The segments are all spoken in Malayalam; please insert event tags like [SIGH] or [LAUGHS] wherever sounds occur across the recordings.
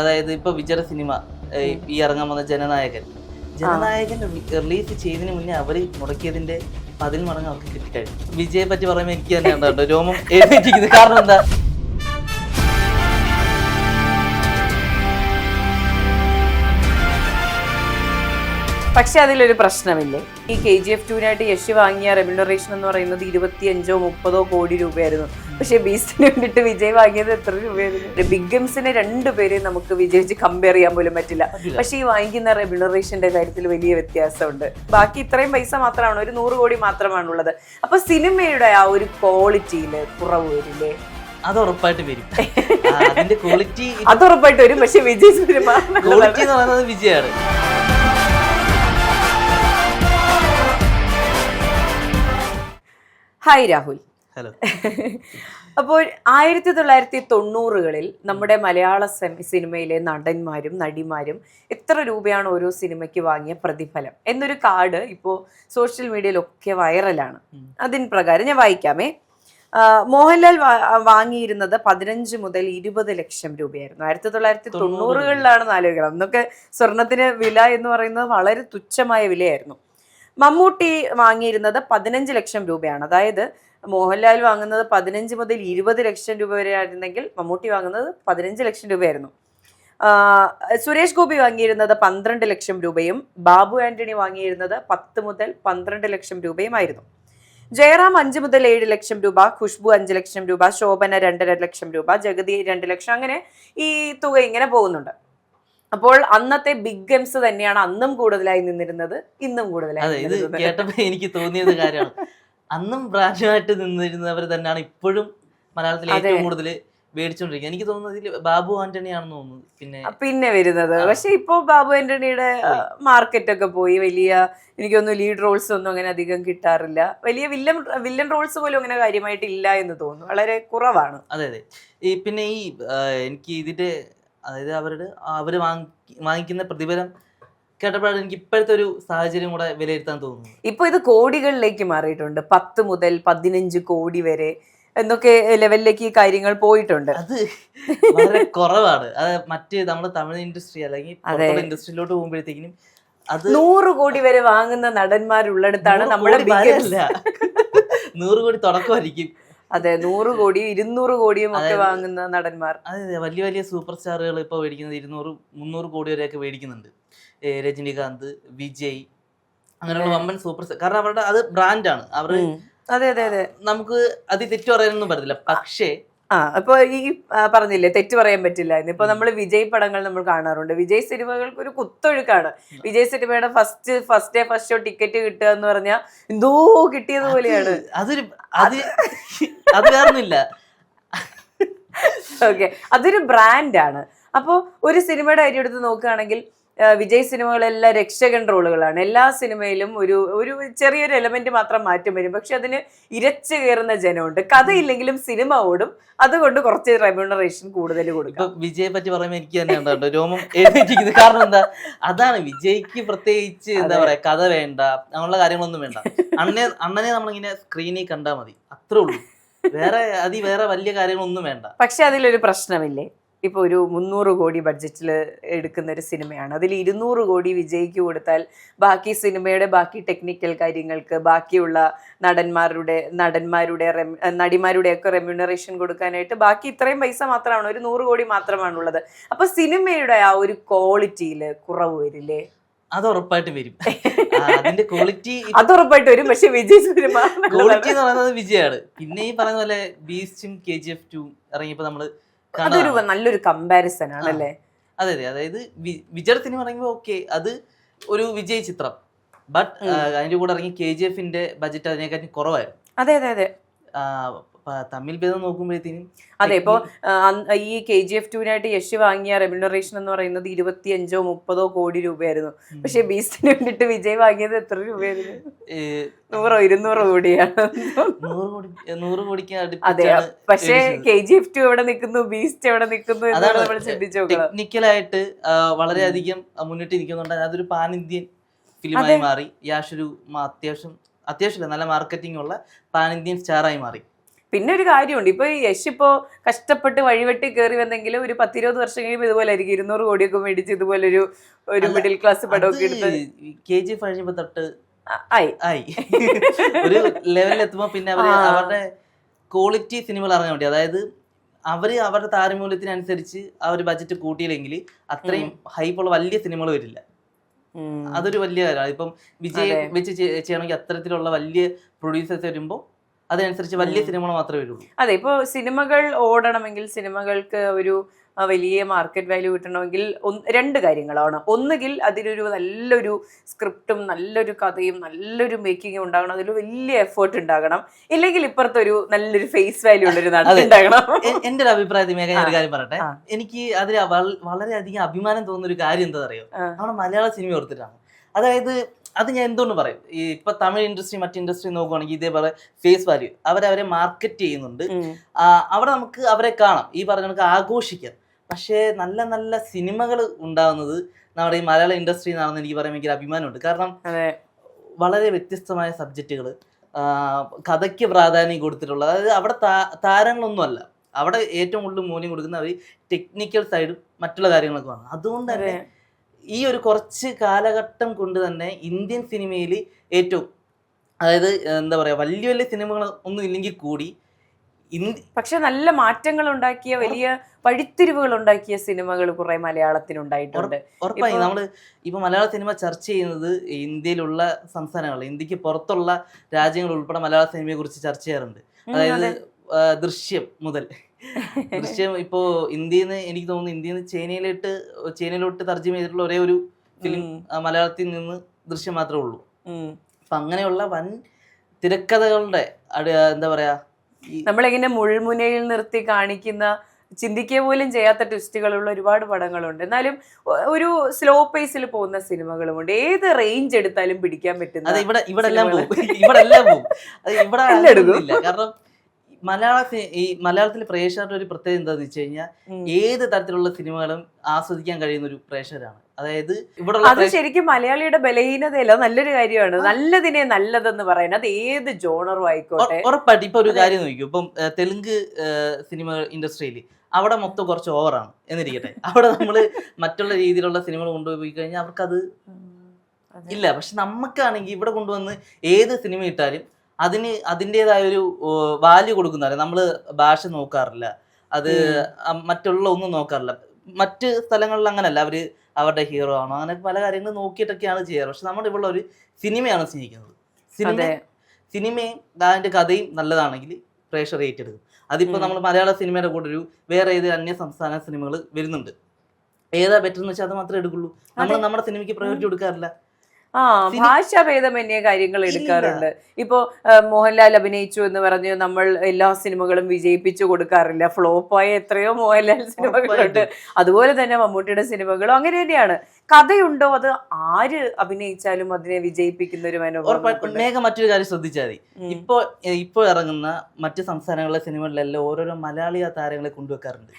അതായത് ഇപ്പൊ വിജയ സിനിമ ഈ ഇറങ്ങാൻ വന്ന ജനനായകൻ. ജനനായകൻ റിലീസ് ചെയ്തതിന് മുന്നേ അവർ മുടക്കിയതിന്റെ പതിൽ മടങ്ങ് അവർക്ക് കിട്ടിക്കഴിഞ്ഞു. വിജയെ പറ്റി പറയുമ്പോൾ എനിക്ക് തന്നെ ഉണ്ടോ രോമം എഴുന്നേറ്റിരിക്കുന്നത് കാരണം എന്താ? പക്ഷെ അതിലൊരു പ്രശ്നമില്ലേ? ഈ കെ ജി എഫ് ടുവിനായിട്ട് യശ് വാങ്ങിയ റെമ്യൂണറേഷൻ എന്ന് പറയുന്നത് ഇരുപത്തി അഞ്ചോ മുപ്പതോ കോടി രൂപയായിരുന്നു. പക്ഷെ ബീസ്റ്റിന് വേണ്ടിയിട്ട് വിജയ് വാങ്ങിയത് എത്ര രൂപയായിരുന്നു? ബിഗ് ഗെയിംസിനെ രണ്ടുപേരെയും നമുക്ക് വിജയിച്ച് കമ്പയർ ചെയ്യാൻ പോലും പറ്റില്ല. പക്ഷെ ഈ വാങ്ങിക്കുന്ന റെമ്യൂണറേഷന്റെ കാര്യത്തിൽ വലിയ വ്യത്യാസമുണ്ട്. ബാക്കി ഇത്രയും പൈസ മാത്രമാണ്. ഒരു നൂറ് കോടി മാത്രമാണുള്ളത്. അപ്പൊ സിനിമയുടെ ആ ഒരു ക്വാളിറ്റിയിൽ കുറവ് വരില്ലേ? അത് ഉറപ്പായിട്ട് വരും. അതിന്റെ ക്വാളിറ്റി അത് ഉറപ്പായിട്ട് വരും. പക്ഷെ വിജയ് സിനിമ ക്വാളിറ്റി എന്ന് പറയുന്നത് വിജയാണ്. ഹായ് രാഹുൽ ഹലോ അപ്പോൾ ആയിരത്തി തൊള്ളായിരത്തി തൊണ്ണൂറുകളിൽ നമ്മുടെ മലയാള സിനിമയിലെ നടന്മാരും നടിമാരും എത്ര രൂപയാണ് ഓരോ സിനിമയ്ക്ക് വാങ്ങിയ പ്രതിഫലം? എന്നൊരു കാർഡ് ഇപ്പോൾ സോഷ്യൽ മീഡിയയിലൊക്കെ വൈറലാണ്. അതിന് പ്രകാരം ഞാൻ വായിക്കാമേ. മോഹൻലാൽ വാങ്ങിയിരുന്നത് പതിനഞ്ച് മുതൽ ഇരുപത് ലക്ഷം രൂപയായിരുന്നു. ആയിരത്തി തൊള്ളായിരത്തി തൊണ്ണൂറുകളിലാണ് ആലോചിക്കണം. അന്നൊക്കെ സ്വർണത്തിന് വില എന്ന് പറയുന്നത് വളരെ തുച്ഛമായ വിലയായിരുന്നു. മമ്മൂട്ടി വാങ്ങിയിരുന്നത് പതിനഞ്ച് ലക്ഷം രൂപയാണ്. അതായത് മോഹൻലാൽ വാങ്ങുന്നത് പതിനഞ്ച് മുതൽ ഇരുപത് ലക്ഷം രൂപ വരെ ആയിരുന്നെങ്കിൽ മമ്മൂട്ടി വാങ്ങുന്നത് പതിനഞ്ച് ലക്ഷം രൂപയായിരുന്നു. സുരേഷ് ഗോപി വാങ്ങിയിരുന്നത് പന്ത്രണ്ട് ലക്ഷം രൂപയും ബാബു ആന്റണി വാങ്ങിയിരുന്നത് പത്ത് മുതൽ പന്ത്രണ്ട് ലക്ഷം രൂപയുമായിരുന്നു. ജയറാം അഞ്ച് മുതൽ ഏഴ് ലക്ഷം രൂപ ഖുഷ്ബു അഞ്ച് ലക്ഷം രൂപ ശോഭന രണ്ടര ലക്ഷം രൂപ ജഗതി രണ്ട് ലക്ഷം അങ്ങനെ ഈ തുക ഇങ്ങനെ പോകുന്നുണ്ട്. അപ്പോൾ അന്നത്തെ ബിഗ് ഗെയിംസ് തന്നെയാണ് അന്നും കൂടുതലായി നിന്നിരുന്നത് ഇന്നും കൂടുതലായി ഇത് കേട്ടപ്പോൾ കേട്ടപ്പോ എനിക്ക് തോന്നിയത് കാര്യമാണ്. അന്നും ബ്രാൻഡായിട്ട് നിന്നിരുന്നവർ തന്നെയാണ് ഇപ്പോഴും മലയാളത്തിൽ ഏറ്റവും കൂടുതൽ മേടിച്ചോണ്ടിരിക്കുന്നത്. എനിക്ക് തോന്നുന്നത് ഇതിൽ ബാബു ആന്റണി ആണെന്ന് തോന്നുന്നു. പിന്നെ പിന്നെ വരുന്നത്. പക്ഷെ ഇപ്പോ ബാബു ആന്റണിയുടെ മാർക്കറ്റ് ഒക്കെ പോയി. വലിയ എനിക്കൊന്നും ലീഡ് റോൾസ് ഒന്നും അങ്ങനെ അധികം കിട്ടാറില്ല. വലിയ വില്ലൻ വില്ലൻ റോൾസ് പോലും അങ്ങനെ കാര്യമായിട്ട് ഇല്ല എന്ന് തോന്നുന്നു. വളരെ കുറവാണ്. അതെ അതെ. ഈ പിന്നെ ഈ എനിക്ക് ഇതിന്റെ അതായത് അവരുടെ അവർ വാങ്ങി വാങ്ങിക്കുന്ന പ്രതിഫലം കേട്ടപ്പോഴാണ് എനിക്ക് ഇപ്പോഴത്തെ ഒരു സാഹചര്യം കൂടെ വിലയിരുത്താൻ തോന്നുന്നു ഇപ്പൊ ഇത് കോടികളിലേക്ക് മാറിയിട്ടുണ്ട്. പത്ത് മുതൽ പതിനഞ്ച് കോടി വരെ എന്നൊക്കെ ലെവലിലേക്ക് ഈ കാര്യങ്ങൾ പോയിട്ടുണ്ട്. അത് വളരെ കുറവാണ്. അത് മറ്റ് നമ്മുടെ തമിഴ് ഇൻഡസ്ട്രി അല്ലെങ്കിൽ. ഇൻഡസ്ട്രിയിലോട്ട് പോകുമ്പോഴത്തേക്കിനും അത് നൂറ് കോടി വരെ വാങ്ങുന്ന നടന്മാരുള്ളിടത്താണ് നമ്മുടെ നൂറ് കോടി തുടക്കമായിരിക്കും. അതെ നൂറ് കോടിയും ഇരുന്നൂറ് കോടിയും ഒക്കെ വാങ്ങുന്ന നടന്മാർ. അതെ വലിയ വലിയ സൂപ്പർ സ്റ്റാറുകൾ ഇപ്പോൾ മേടിക്കുന്നത് ഇരുന്നൂറ് മുന്നൂറ് കോടി വരെയൊക്കെ മേടിക്കുന്നുണ്ട്. രജനികാന്ത് വിജയ് അങ്ങനെയുള്ള. വമ്പൻ സൂപ്പർ സ്റ്റാർ. കാരണം അവരുടെ അത് ബ്രാൻഡാണ് അവർ. അതെ അതെ അതെ. നമുക്ക് അത് തെറ്റു പറയാനൊന്നും പറ്റത്തില്ല. പക്ഷേ ആ അപ്പൊ ഈ പറഞ്ഞില്ലേ തെറ്റ് പറയാൻ പറ്റില്ല എന്ന്. ഇപ്പൊ നമ്മൾ വിജയ് പടങ്ങൾ നമ്മൾ കാണാറുണ്ട്. വിജയ് സിനിമകൾക്ക് ഒരു കുത്തൊഴുക്കാണ്. വിജയ് സിനിമയുടെ first first day first show ticket കിട്ടുക എന്ന് പറഞ്ഞാൽ എന്തോ കിട്ടിയത് പോലെയാണ്. അതൊരു അത് [LAUGHS] അത് വേറൊന്നുമില്ല. [LAUGHS] ഓക്കെ അതൊരു ബ്രാൻഡാണ് അപ്പോൾ ഒരു സിനിമയുടെ കാര്യം എടുത്ത് നോക്കുകയാണെങ്കിൽ വിജയ് സിനിമകളെല്ലാം രക്ഷകൻ റോളുകളാണ്. എല്ലാ സിനിമയിലും ഒരു ഒരു ചെറിയൊരു എലമെന്റ് മാത്രം മാറ്റം വരും. പക്ഷെ അതിന് ഇരച്ചു കയറുന്ന ജനമുണ്ട്. കഥയില്ലെങ്കിലും സിനിമ ഓടും. അതുകൊണ്ട് കുറച്ച് റെമ്യൂണറേഷൻ കൂടുതൽ കൊടുക്കും. വിജയെ പറ്റി പറയുമ്പോൾ എനിക്ക് തന്നെ രോമം കാരണം എന്താ? അതാണ് വിജയ്ക്ക് പ്രത്യേകിച്ച് എന്താ. പറയാ കഥ വേണ്ട. അങ്ങനെയുള്ള കാര്യങ്ങളൊന്നും വേണ്ട. അണ്ണനെ അണ്ണനെ നമ്മളിങ്ങനെ സ്ക്രീനിൽ കണ്ടാൽ മതി. അത്രേ ഉള്ളൂ. വേറെ അതി വേറെ വലിയ കാര്യങ്ങളൊന്നും വേണ്ട. പക്ഷെ അതിലൊരു പ്രശ്നമില്ലേ? ഇപ്പൊ ഒരു മുന്നൂറ് കോടി ബഡ്ജറ്റിൽ എടുക്കുന്ന ഒരു സിനിമയാണ്. അതിൽ ഇരുന്നൂറ് കോടി വിജയ്ക്ക് കൊടുത്താൽ ബാക്കി സിനിമയുടെ ബാക്കി ടെക്നിക്കൽ കാര്യങ്ങൾക്ക് ബാക്കിയുള്ള നടന്മാരുടെ നടന്മാരുടെ നടിമാരുടെയൊക്കെ റെമ്യൂണറേഷൻ കൊടുക്കാനായിട്ട് ബാക്കി ഇത്രയും പൈസ മാത്രമാണ്. ഒരു നൂറ് കോടി മാത്രമാണുള്ളത്. അപ്പോൾ സിനിമയുടെ ആ ഒരു ക്വാളിറ്റിയിൽ കുറവ് വരില്ലേ? അത് ഉറപ്പായിട്ട് വരും. അതിന്റെ ക്വാളിറ്റി അത് ഉറപ്പായിട്ട് വരും. പക്ഷെ വിജയ് സിനിമ ക്വാളിറ്റി എന്ന് പറയുന്നത് വിജയാണ്. പിന്നെ ഈ പറയുന്ന പോലെ ബീസ്റ്റും കെ ജി എഫ് ടു ഇറങ്ങിയപ്പോ നമ്മൾ അതൊരു നല്ലൊരു കമ്പാരിസൺ ആണല്ലേ? അതെ അതെ. അതായത് വി- വിജയുടെ സിനിമ ഇറങ്ങിയപ്പോൾ ഓക്കെ അത് ഒരു വിജയ ചിത്രം. ബട്ട് അതിന്റെ കൂടെ ഇറങ്ങി കെ ജി എഫിന്റെ ബജറ്റ് അതിനെക്കാട്ടി കുറവായിരുന്നു. അതെ അതെ അതെ. തമ്മിൽ ഭേദം നോക്കുമ്പോഴത്തേനും അതെ ഇപ്പോ ആ, അന്ന് ഈ കെ ജി എഫ് ടുവിനായിട്ട് യശ് വാങ്ങിയ റെമ്യൂണറേഷൻ എന്ന് പറയുന്നത് ഇരുപത്തി അഞ്ചോ മുപ്പതോ കോടി രൂപയായിരുന്നു. പക്ഷെ ബീസ്റ്റിന് വേണ്ടിട്ട് വിജയ് വാങ്ങിയത് എത്ര രൂപയായിരുന്നു? നൂറോ ഇരുന്നൂറോ കോടിയാണ്. നൂറ് കോടി നൂറ് കോടിക്ക് അതെ പക്ഷേ. കെ ജി എഫ് ടു എവിടെ നിൽക്കുന്നു ബീസ്റ്റ് എവിടെ നിൽക്കുന്നു എന്നാണ് അതാണ് നമ്മൾ ചിന്തിച്ചു നോക്കണം ടെക്നിക്കലായിട്ട് വളരെയധികം മുന്നിട്ട് നിൽക്കുന്നുണ്ട്. അതൊരു പാൻ ഇന്ത്യൻ ഫിലിമായി മാറി. യാഷൊരു അത്യാവശ്യം അത്യാവശ്യമില്ല നല്ല മാർക്കറ്റിംഗ് ഉള്ള പാൻ ഇന്ത്യൻ സ്റ്റാറായി മാറി. പിന്നെ ഒരു കാര്യമുണ്ട്. ഇപ്പൊ ഈ യശ് ഇപ്പോ കഷ്ടപ്പെട്ട് വഴിവെട്ടി കയറി വന്നെങ്കിൽ ഒരു പത്തിരുപത് വർഷം കഴിയുമ്പോൾ ഇതുപോലെ ആയിരിക്കും ഇരുന്നൂറ് കോടിയൊക്കെ മേടിച്ച് ഇതുപോലെ ഒരു ഒരു മിഡിൽ ക്ലാസ് പടമൊക്കെ എടുത്ത് കെ ജി കഴിഞ്ഞപ്പോൾ തൊട്ട് ആയി. ആയി. ഒരു ലെവലിൽ എത്തുമ്പോ പിന്നെ അവർ അവരുടെ ക്വാളിറ്റി സിനിമകൾ ഇറങ്ങാൻ വേണ്ടി അതായത് അവർ അവരുടെ താരമൂല്യത്തിനനുസരിച്ച് ആ ഒരു ബജറ്റ് കൂട്ടിയില്ലെങ്കിൽ അത്രയും ഹൈപ്പുള്ള വലിയ സിനിമകൾ വരില്ല. അതൊരു വലിയ കാര്യമാണ്. ഇപ്പം വിജയ്. വെച്ച് ചെയ്യണമെങ്കിൽ അത്തരത്തിലുള്ള വലിയ പ്രൊഡ്യൂസേഴ്സ് വരുമ്പോൾ അതിനനുസരിച്ച് വലിയ. സിനിമകൾ മാത്രമേ വരുള്ളൂ. അതെ ഇപ്പോൾ സിനിമകൾ ഓടണമെങ്കിൽ സിനിമകൾക്ക് ഒരു വലിയ മാർക്കറ്റ് വാല്യൂ കിട്ടണമെങ്കിൽ രണ്ട് കാര്യങ്ങളാണ്. ഒന്നുകിൽ അതിലൊരു നല്ലൊരു സ്ക്രിപ്റ്റും നല്ലൊരു കഥയും നല്ലൊരു മേക്കിങ്ങും ഉണ്ടാകണം. അതിൽ വലിയ എഫേർട്ട് ഉണ്ടാകണം. ഇല്ലെങ്കിൽ ഇപ്പുറത്തെ ഒരു നല്ലൊരു ഫേസ് വാല്യൂ ഉള്ളൊരു ഉണ്ടാകണം. എന്റെ ഒരു അഭിപ്രായത്തിൽ മേഘ ഒരു കാര്യം പറയട്ടെ. എനിക്ക് അതിൽ വള- വളരെയധികം അഭിമാനം തോന്നുന്ന ഒരു കാര്യം എന്താ അറിയോ. നമ്മുടെ മലയാള സിനിമ ഓർത്തിട്ടാണ്. അതായത് അത് ഞാൻ എന്തുകൊണ്ട് പറയും? ഈ ഇപ്പൊ തമിഴ് ഇൻഡസ്ട്രി മറ്റ് ഇൻഡസ്ട്രി നോക്കുവാണെങ്കിൽ ഇതേപോലെ ഫേസ് വാല്യൂ അവരവരെ മാർക്കറ്റ് ചെയ്യുന്നുണ്ട്. അവിടെ നമുക്ക് അവരെ കാണാം. ഈ പറഞ്ഞ നമുക്ക് ആഘോഷിക്കാം. പക്ഷേ നല്ല നല്ല സിനിമകൾ ഉണ്ടാകുന്നത് നമ്മുടെ ഈ മലയാള ഇൻഡസ്ട്രി നിന്നാണെന്ന് എനിക്ക് പറയാൻ ഭയങ്കര അഭിമാനമുണ്ട്. കാരണം വളരെ വ്യത്യസ്തമായ സബ്ജക്റ്റുകൾ കഥയ്ക്ക് പ്രാധാന്യം കൊടുത്തിട്ടുള്ളത് അതായത് അവിടെ താ- താരങ്ങളൊന്നുമല്ല. അവിടെ ഏറ്റവും കൂടുതൽ മൂല്യം കൊടുക്കുന്ന അവർ ടെക്നിക്കൽ സൈഡും മറ്റുള്ള കാര്യങ്ങളൊക്കെ വേണം. അതുകൊണ്ട് തന്നെ ഈ ഒരു കുറച്ച് കാലഘട്ടം കൊണ്ട് തന്നെ ഇന്ത്യൻ സിനിമയിൽ ഏറ്റവും അതായത് എന്താ പറയുക വലിയ വലിയ സിനിമകൾ ഒന്നും ഇല്ലെങ്കിൽ കൂടി പക്ഷെ നല്ല മാറ്റങ്ങൾ ഉണ്ടാക്കിയ വലിയ വഴിത്തിരിവുകൾ ഉണ്ടാക്കിയ സിനിമകൾ കുറെ മലയാളത്തിനുണ്ടായിട്ടുണ്ട് ഉറപ്പായി. നമ്മൾ ഇപ്പൊ മലയാള സിനിമ ചർച്ച ചെയ്യുന്നത് ഇന്ത്യയിലുള്ള സംസ്ഥാനങ്ങൾ ഇന്ത്യയ്ക്ക് പുറത്തുള്ള രാജ്യങ്ങൾ ഉൾപ്പെടെ മലയാള സിനിമയെ കുറിച്ച് ചർച്ച ചെയ്യാറുണ്ട്. അതായത് ദൃശ്യം മുതൽ. [LAUGHS] ദൃശ്യം ഇപ്പോ ഇന്ത്യയിൽ നിന്ന് എനിക്ക് തോന്നുന്നു ഇന്ത്യയിൽ നിന്ന് ചൈനയിലോട്ട് ചൈനയിലോട്ട് തർജമ ചെയ്തിട്ടുള്ള ഒരേ ഒരു ഫിലിം മലയാളത്തിൽ നിന്ന് ദൃശ്യം മാത്രമേ ഉള്ളൂ. അപ്പൊ അങ്ങനെയുള്ള വൻ തിരക്കഥകളുടെ എന്താ പറയാ നമ്മളിങ്ങനെ മുൾമുനയിൽ നിർത്തി കാണിക്കുന്ന ചിന്തിക്കുക പോലും ചെയ്യാത്ത ട്വിസ്റ്റുകളുള്ള ഒരുപാട് പടങ്ങളുണ്ട്. എന്നാലും ഒരു സ്ലോ പേസിൽ പോകുന്ന സിനിമകളുമുണ്ട്. ഏത് റേഞ്ച് എടുത്താലും പിടിക്കാൻ പറ്റുന്ന ഇവിടെ ഇവിടെ എല്ലാം സിനിമകൾ. പോകും. ഇവിടെ എല്ലാം പോകും ഇവിടെ കാരണം മലയാള ഈ മലയാളത്തിലെ പ്രേക്ഷകരുടെ ഒരു പ്രത്യേകത എന്താന്ന് വെച്ച് കഴിഞ്ഞാൽ ഏത് തരത്തിലുള്ള സിനിമകളും ആസ്വദിക്കാൻ കഴിയുന്ന ഒരു പ്രേക്ഷകരാണ്. അതായത് ഇവിടെ അത് ശരിക്കും മലയാളിയുടെ ബലഹീനതയല്ല നല്ലൊരു കാര്യമാണ്. നല്ലതിനെ നല്ലതെന്ന് പറയുന്നത് അത് ഏത് ജോണറും ആയിക്കോട്ടെ. ഉറപ്പായിട്ട് ഇപ്പൊ ഒരു കാര്യം നോക്കൂ ഇപ്പം തെലുങ്ക് സിനിമ ഇൻഡസ്ട്രിയിൽ അവിടെ മൊത്തം കുറച്ച് ഓവറാണ് എന്നിരിക്കട്ടെ. [LAUGHS] അവിടെ നമ്മൾ മറ്റുള്ള രീതിയിലുള്ള സിനിമകൾ കൊണ്ടുപോയി കഴിഞ്ഞാൽ അവർക്കത് അതെ. ഇല്ല. പക്ഷെ നമുക്കാണെങ്കിൽ ഇവിടെ കൊണ്ടുവന്ന് ഏത് സിനിമ ഇട്ടാലും അതിന് അതിന്റെതായ ഒരു വാല്യൂ കൊടുക്കുന്നില്ല നമ്മൾ ഭാഷ നോക്കാറില്ല. അത്. മറ്റുള്ള ഒന്നും നോക്കാറില്ല. മറ്റ് സ്ഥലങ്ങളിൽ അങ്ങനല്ല. അവർ അവരുടെ ഹീറോ ആണോ? അങ്ങനെ പല കാര്യങ്ങളും നോക്കിയിട്ടൊക്കെയാണ് ചെയ്യാറ്. പക്ഷെ നമ്മുടെ ഇവിടെ ഒരു സിനിമയാണ് സ്നേഹിക്കുന്നത്. സിനിമ. സിനിമയും അതിന്റെ കഥയും നല്ലതാണെങ്കിൽ പ്രേക്ഷകർ ഏറ്റെടുക്കും. അതിപ്പോ നമ്മൾ മലയാള സിനിമയുടെ കൂടെ ഒരു വേറെ ഏത് അന്യ സംസ്ഥാന സിനിമകൾ വരുന്നുണ്ട്. ഏതാ ബെറ്റർ എന്ന് വെച്ചാൽ അത് മാത്രമേ എടുക്കുള്ളൂ. നമ്മൾ നമ്മുടെ സിനിമയ്ക്ക് പ്രയോറിറ്റി കൊടുക്കാറില്ല. ആ ഭാഷാഭേദമന്യേ കാര്യങ്ങൾ എടുക്കാറുണ്ട്. ഇപ്പോ മോഹൻലാൽ അഭിനയിച്ചു എന്ന് പറഞ്ഞ് നമ്മൾ എല്ലാ സിനിമകളും വിജയിപ്പിച്ചു കൊടുക്കാറില്ല. ഫ്ലോപ്പായ എത്രയോ മോഹൻലാൽ സിനിമകളുണ്ട്. അതുപോലെ തന്നെ മമ്മൂട്ടിയുടെ സിനിമകളും അങ്ങനെ തന്നെയാണ്. കഥയുണ്ടോ? അത് ആര് അഭിനയിച്ചാലും അതിനെ വിജയിപ്പിക്കുന്ന ഒരു മനോഭാവം. മേഘ മറ്റൊരു കാര്യം ശ്രദ്ധിച്ചാൽ മതി. ഇപ്പൊ ഇപ്പോ ഏ, ഇപ്പോ ഇറങ്ങുന്ന മറ്റു സംസ്ഥാനങ്ങളിലെ സിനിമകളിലെല്ലാം ഓരോരോ മലയാളി താരങ്ങളെ കൊണ്ടുവെക്കാറുണ്ട്.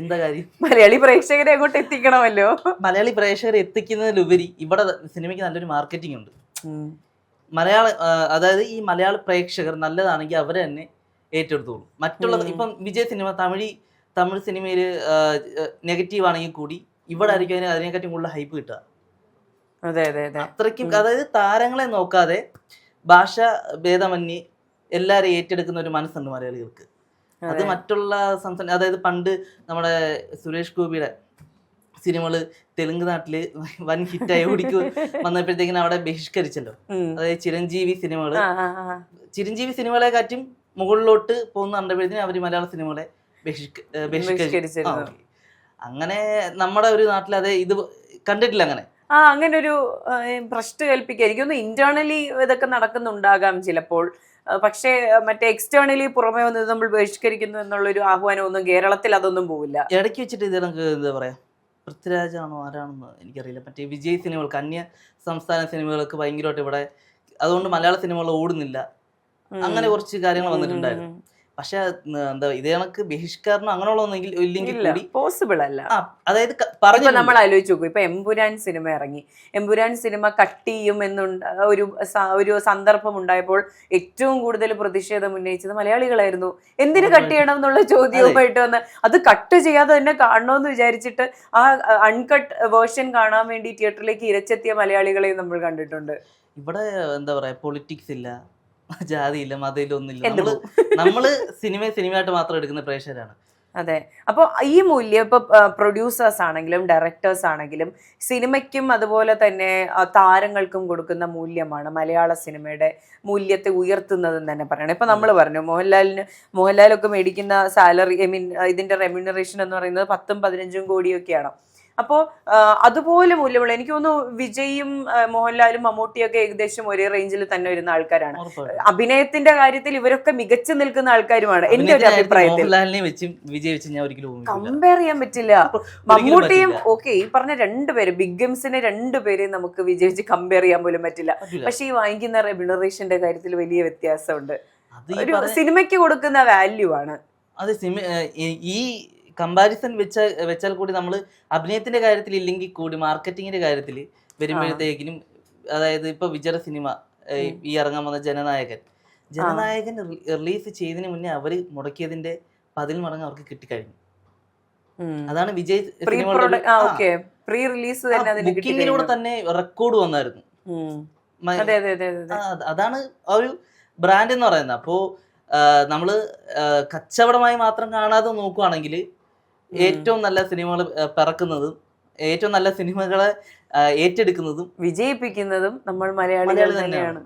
എന്താ കാര്യം? മലയാളി പ്രേക്ഷകരെ അങ്ങോട്ട് എത്തിക്കണമല്ലോ. മലയാളി പ്രേക്ഷകരെ എത്തിക്കുന്നതിലുപരി ഇവിടെ സിനിമയ്ക്ക് നല്ലൊരു മാർക്കറ്റിംഗ് ഉണ്ട്. മലയാള അതായത് ഈ മലയാള പ്രേക്ഷകർ നല്ലതാണെങ്കിൽ അവരെ തന്നെ ഏറ്റെടുത്തോളൂ. മറ്റുള്ള. ഇപ്പം വിജയ് സിനിമ തമിഴ് തമിഴ് സിനിമയിൽ നെഗറ്റീവ് ആണെങ്കിൽ കൂടി ഇവിടെ ആയിരിക്കും അതിന് അതിനെക്കാട്ടും കൂടുതൽ ഹൈപ്പ് കിട്ടുക. അതെ അതെ അതെ. അത്രയ്ക്കും അതായത് താരങ്ങളെ നോക്കാതെ ഭാഷ ഭേദമന്യേ എല്ലാവരും ഏറ്റെടുക്കുന്ന ഒരു മനസ്സുണ്ട് മലയാളികൾക്ക്. അത് മറ്റുള്ള സംസ്ഥാന അതായത് പണ്ട് നമ്മുടെ സുരേഷ് ഗോപിയുടെ സിനിമകൾ തെലുങ്ക് നാട്ടിൽ [LAUGHS] വൻ ഹിറ്റായി ഓടിക്കു വന്നപ്പോഴത്തേക്കിനും അവിടെ ബഹിഷ്കരിച്ചല്ലോ. അതായത് ചിരഞ്ജീവി സിനിമകൾ. ചിരഞ്ജീവി സിനിമകളെ കാറ്റും മുകളിലോട്ട് പോകുന്ന കണ്ടപ്പോഴത്തേനും അവർ മലയാള സിനിമകളെ ബഹിഷ്ക- അങ്ങനെ നമ്മുടെ ഒരു നാട്ടിൽ അത് ഇത് കണ്ടിട്ടില്ല അങ്ങനെ. ആ അങ്ങനെ ഒരു പ്രശ്നം കൽപ്പിക്കുക എനിക്കൊന്ന് ഇന്റേണലി ഇതൊക്കെ നടക്കുന്നുണ്ടാകാം ചിലപ്പോൾ. പക്ഷേ മറ്റേ എക്സ്റ്റേണലി പുറമേ വന്ന് നമ്മൾ ബഹിഷ്കരിക്കുന്നു എന്നുള്ളൊരു ആഹ്വാനമൊന്നും കേരളത്തിൽ അതൊന്നും പോവില്ല. ഇടയ്ക്ക് വെച്ചിട്ട് ഇത് നമുക്ക് എന്താ പറയാ പൃഥ്വിരാജാണോ ആരാണെന്ന് എനിക്കറിയില്ല. മറ്റേ വിജയ് സിനിമകൾക്ക് അന്യ സംസ്ഥാന സിനിമകൾക്ക് ഭയങ്കരമായിട്ട് ഇവിടെ അതുകൊണ്ട് മലയാള സിനിമകൾ ഓടുന്നില്ല. അങ്ങനെ കുറച്ച് കാര്യങ്ങൾ വന്നിട്ടുണ്ടായിരുന്നു. പക്ഷെ എന്താ ഇത് കണക്ക് ബഹിഷ്കരണം അങ്ങനെയുള്ള ഇല്ലെങ്കിൽ പോസിബിൾ അല്ല. അതായത് പറഞ്ഞു നമ്മൾ ആലോചിച്ച് നോക്കും ഇപ്പൊ എമ്പുരാൻ സിനിമ ഇറങ്ങി. എമ്പുരാൻ സിനിമ കട്ട് ചെയ്യും എന്നുണ്ട് ഒരു ഒരു സന്ദർഭം ഉണ്ടായപ്പോൾ ഏറ്റവും കൂടുതൽ പ്രതിഷേധം ഉന്നയിച്ചത് മലയാളികളായിരുന്നു. എന്തിന് കട്ട് ചെയ്യണം എന്നുള്ള ചോദ്യവുമായിട്ട് വന്ന് അത് കട്ട് ചെയ്യാതെ തന്നെ കാണണമെന്ന് വിചാരിച്ചിട്ട് ആ അൺകട്ട് വേർഷൻ കാണാൻ വേണ്ടി തിയേറ്ററിലേക്ക് ഇരച്ചെത്തിയ മലയാളികളെ നമ്മൾ കണ്ടിട്ടുണ്ട്. ഇവിടെ എന്താ പറയാ പൊളിറ്റിക്സ് ഇല്ല. ജാതിയില്ല മതയില്ല ഒന്നുമില്ല നമ്മൾ [LAUGHS] നമ്മൾ സിനിമ സിനിമയായിട്ട് മാത്രം എടുക്കുന്ന പ്രേക്ഷകരാണ്. അതെ. അപ്പോൾ ഈ മൂല്യം ഇപ്പൊ പ്രൊഡ്യൂസേഴ്സ് ആണെങ്കിലും ഡയറക്ടേഴ്സ് ആണെങ്കിലും സിനിമയ്ക്കും അതുപോലെ തന്നെ താരങ്ങൾക്കും കൊടുക്കുന്ന മൂല്യമാണ് മലയാള സിനിമയുടെ മൂല്യത്തെ ഉയർത്തുന്നതെന്ന് തന്നെ പറയണം. ഇപ്പൊ നമ്മൾ പറഞ്ഞു മോഹൻലാലിന് മോഹൻലാലൊക്കെ മേടിക്കുന്ന സാലറി ഐ മീൻ ഇതിന്റെ റെമ്യൂണറേഷൻ എന്ന് പറയുന്നത് പത്തും പതിനഞ്ചും കോടിയൊക്കെയാണ്. അപ്പോൾ അതുപോലെ മൂല്യമുള്ള എനിക്ക് തോന്നുന്നു വിജയും മോഹൻലാലും മമ്മൂട്ടിയൊക്കെ ഏകദേശം ഒരേ റേഞ്ചിൽ തന്നെ വരുന്ന ആൾക്കാരാണ്. അഭിനയത്തിന്റെ കാര്യത്തിൽ ഇവരൊക്കെ മികച്ചു നിൽക്കുന്ന ആൾക്കാരുമാണ്. എന്റെ ഒരു അഭിപ്രായത്തിൽ. കമ്പയർ ചെയ്യാൻ പറ്റില്ല. മമ്മൂട്ടിയും. ഓക്കെ ഈ പറഞ്ഞ രണ്ടുപേര് ബിഗ് ഗെയിംസിനെ രണ്ടുപേരെയും നമുക്ക് വിജയിച്ച് കമ്പയർ ചെയ്യാൻ പോലും പറ്റില്ല. പക്ഷെ ഈ വാങ്ങിക്കുന്ന റെമ്യൂണറേഷന്റെ കാര്യത്തിൽ വലിയ വ്യത്യാസമുണ്ട്. സിനിമയ്ക്ക് കൊടുക്കുന്ന വാല്യൂ ആണ്. അത് സിനിമ ഈ കമ്പാരിസൺ വെച്ച വെച്ചാൽ കൂടി നമ്മൾ അഭിനയത്തിന്റെ കാര്യത്തിൽ ഇല്ലെങ്കിൽ കൂടി മാർക്കറ്റിങ്ങിന്റെ കാര്യത്തിൽ വരുമ്പോഴത്തേക്കിനും അതായത് ഇപ്പൊ വിജയ സിനിമ ഈ ഇറങ്ങാൻ വന്ന ജനനായകൻ. ജനനായകൻ റിലീസ് ചെയ്തതിന് മുന്നേ അവർ മുടക്കിയതിന്റെ പതിൽ മടങ്ങ് അവർക്ക് കിട്ടിക്കഴിഞ്ഞു. അതാണ് വിജയ് പ്രീ റിലീസ് ബുക്കിങ്ങിലൂടെ തന്നെ റെക്കോർഡ് വന്നായിരുന്നു. അതാണ് ഒരു ബ്രാൻഡ് എന്ന് പറയുന്നത്. അപ്പോ നമ്മൾ കച്ചവടമായി മാത്രം കാണാതെ നോക്കുവാണെങ്കിൽ ഏറ്റവും നല്ല സിനിമകൾ പിറക്കുന്നതും ഏറ്റവും നല്ല സിനിമകളെ ഏറ്റെടുക്കുന്നതും വിജയിപ്പിക്കുന്നതും നമ്മൾ മലയാളികൾ തന്നെയാണ്.